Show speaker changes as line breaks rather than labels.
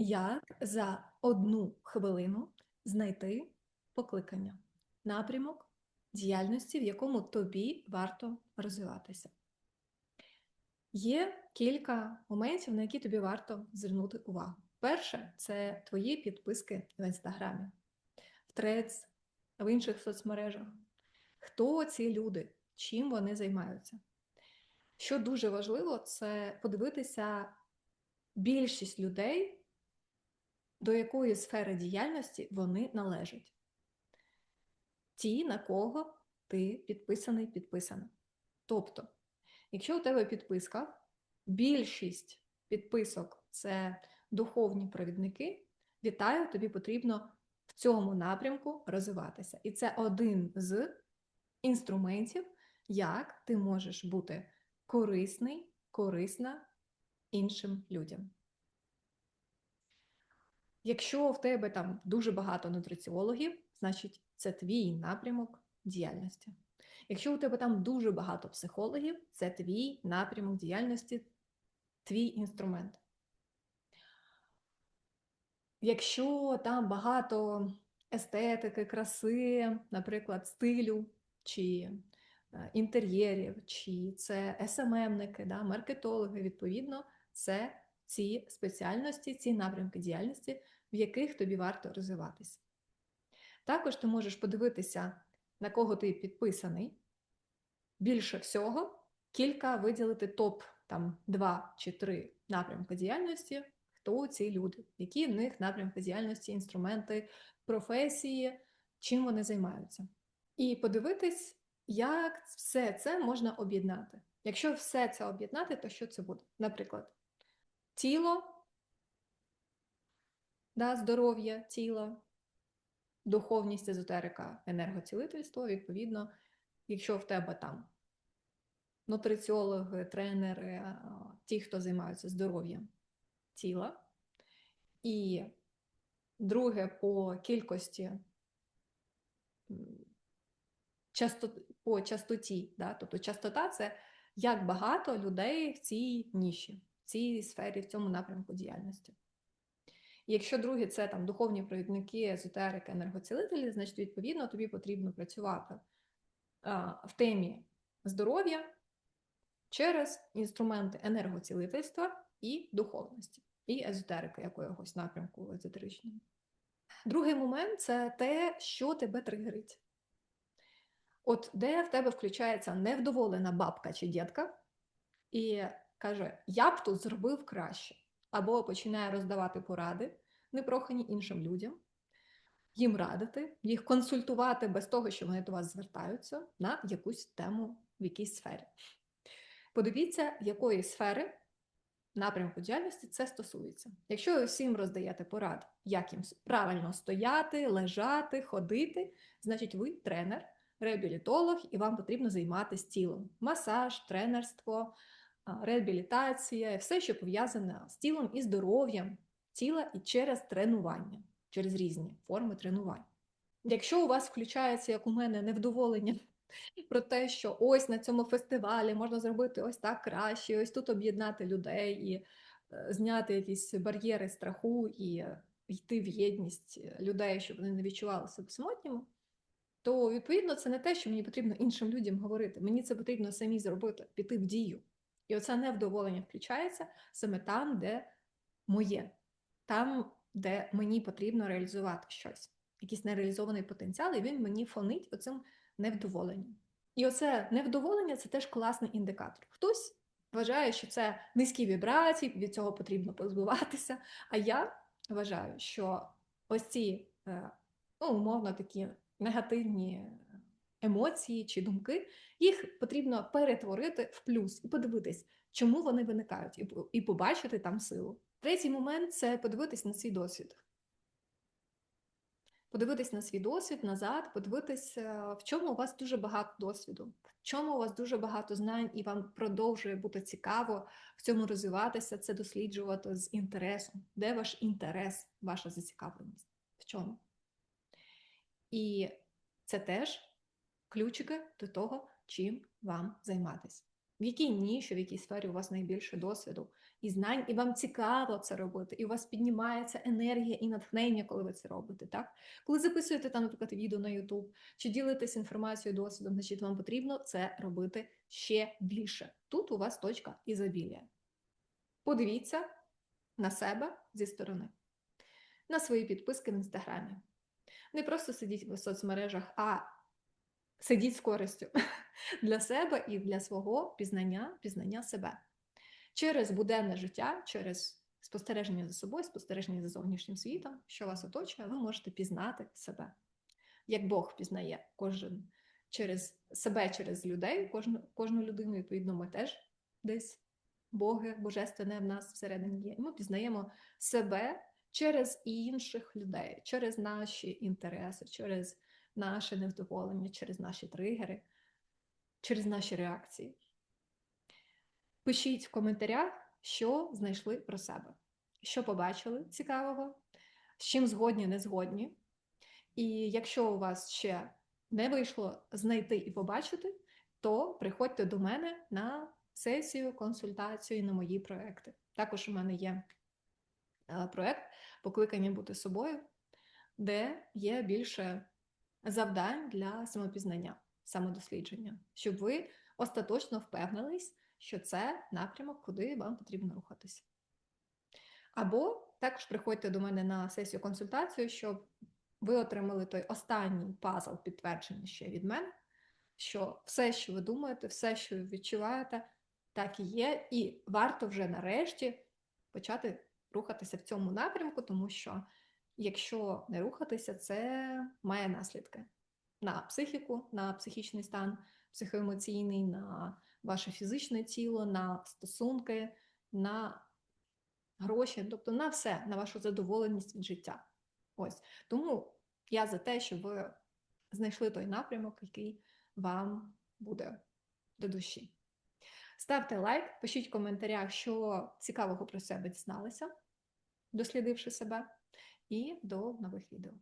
Як за одну хвилину знайти покликання, напрямок діяльності, в якому тобі варто розвиватися? Є кілька моментів, на які тобі варто звернути увагу. Перше це твої підписки в інстаграмі, в Threads, в інших соцмережах. Хто ці люди, чим вони займаються? Що дуже важливо, це подивитися більшість людей, до якої сфери діяльності вони належать. Ті, на кого ти підписаний, підписана. Тобто, якщо у тебе підписка, більшість підписок це духовні провідники, вітаю, тобі потрібно в цьому напрямку розвиватися. І це один з інструментів, як ти можеш бути корисний, корисна іншим людям. Якщо в тебе там дуже багато нутриціологів, значить це твій напрямок діяльності. Якщо у тебе там дуже багато психологів, це твій напрямок діяльності, твій інструмент. Якщо там багато естетики, краси, наприклад, стилю чи е, інтер'єрів, чи це СММники, да, маркетологи, відповідно, це ці спеціальності, ці напрямки діяльності, в яких тобі варто розвиватися. Також ти можеш подивитися, на кого ти підписаний. Більше всього, кілька виділити топ там два чи три напрямки діяльності, хто ці люди, які в них напрямки діяльності, інструменти, професії, чим вони займаються. І подивитись, як все це можна об'єднати. Якщо все це об'єднати, то що це буде? Наприклад, тіло, да, здоров'я тіла, духовність, езотерика, енергоцілительство, відповідно, якщо в тебе там нутриціологи, тренери, ті, хто займаються здоров'ям тіла, і друге по кількості по частоті, да? тобто частота це як багато людей в цій ніші в цій сфері, в цьому напрямку діяльності. Якщо друге це там духовні провідники, езотерики, енергоцілителі, значить, відповідно, тобі потрібно працювати в темі здоров'я через інструменти енергоцілительства і духовності, і езотерики якогось напрямку езотеричного. Другий момент це те, що тебе тригерить. От де в тебе включається невдоволена бабка чи дітка, і каже: Я б тут зробив краще, або починає роздавати поради, непрохані іншим людям, їм радити, їх консультувати без того, що вони до вас звертаються на якусь тему в якійсь сфері. Подивіться, якої сфери напрямку діяльності це стосується. Якщо ви всім роздаєте порад, як їм правильно стояти, лежати, ходити, значить ви тренер, реабілітолог, і вам потрібно займатися тілом. Масаж, тренерство, реабілітація, все, що пов'язане з тілом і здоров'ям тіла і через тренування, через різні форми тренувань. Якщо у вас включається, як у мене, невдоволення про те, що ось на цьому фестивалі можна зробити ось так краще, ось тут об'єднати людей і е, зняти якісь бар'єри страху і йти в єдність людей, щоб вони не відчували себе самотніми, то відповідно це не те, що мені потрібно іншим людям говорити. Мені це потрібно самі зробити, піти в дію. І оце невдоволення включається саме там, де моє, там, де мені потрібно реалізувати щось, якийсь нереалізований потенціал, і він мені фонить оцим невдоволенням. І оце невдоволення це теж класний індикатор. Хтось вважає, що це низькі вібрації, від цього потрібно позбуватися. А я вважаю, що ось ці е, ну, умовно такі негативні емоції чи думки, їх потрібно перетворити в плюс і подивитись, чому вони виникають, і побачити там силу. Третій момент це подивитись на свій досвід. Подивитись на свій досвід назад, подивитись, е, в чому у вас дуже багато досвіду, в чому у вас дуже багато знань, і вам продовжує бути цікаво в цьому розвиватися, це досліджувати з інтересом. Де ваш інтерес, ваша зацікавленість? В чому? І це теж ключики до того, чим вам займатися. В якій ніші, в якій сфері у вас найбільше досвіду, і знань, і вам цікаво це робити, і у вас піднімається енергія і натхнення, коли ви це робите. Так? Коли записуєте там, наприклад, відео на YouTube чи ділитесь інформацією, досвідом, значить вам потрібно це робити ще більше. Тут у вас точка ізобілія. Подивіться на себе зі сторони, на свої підписки в інстаграмі. Не просто сидіть в соцмережах, а сидіть з користю для себе і для свого пізнання, пізнання себе через буденне життя, через спостереження за собою, спостереження за зовнішнім світом, що вас оточує, ви можете пізнати себе. Як Бог пізнає кожен через себе, через людей, кожну, кожну людину, відповідно, ми теж десь Боги, Божественне в нас всередині є. Ми пізнаємо себе через інших людей, через наші інтереси, через наше невдоволення, через наші тригери, через наші реакції. Пишіть в коментарях, що знайшли про себе, що побачили цікавого, з чим згодні, не згодні. І якщо у вас ще не вийшло знайти і побачити, то приходьте до мене на сесію, консультацію і на мої проекти. Також у мене є е, проект покликання бути собою, де є більше завдань для самопізнання, самодослідження, щоб ви остаточно впевнились, що це напрямок, куди вам потрібно рухатися. Або також приходьте до мене на сесію консультацію, щоб ви отримали той останній пазл підтвердження ще від мене, що все, що ви думаєте, все, що ви відчуваєте, так і є, і варто вже нарешті почати рухатися в цьому напрямку, тому що якщо не рухатися, це має наслідки на психіку, на психічний стан, психоемоційний, на ваше фізичне тіло, на стосунки, на гроші, тобто на все, на вашу задоволеність від життя. Ось тому я за те, щоб ви знайшли той напрямок, який вам буде до душі. Ставте лайк, пишіть в коментарях, що цікавого про себе дізналися, дослідивши себе, і до нових відео.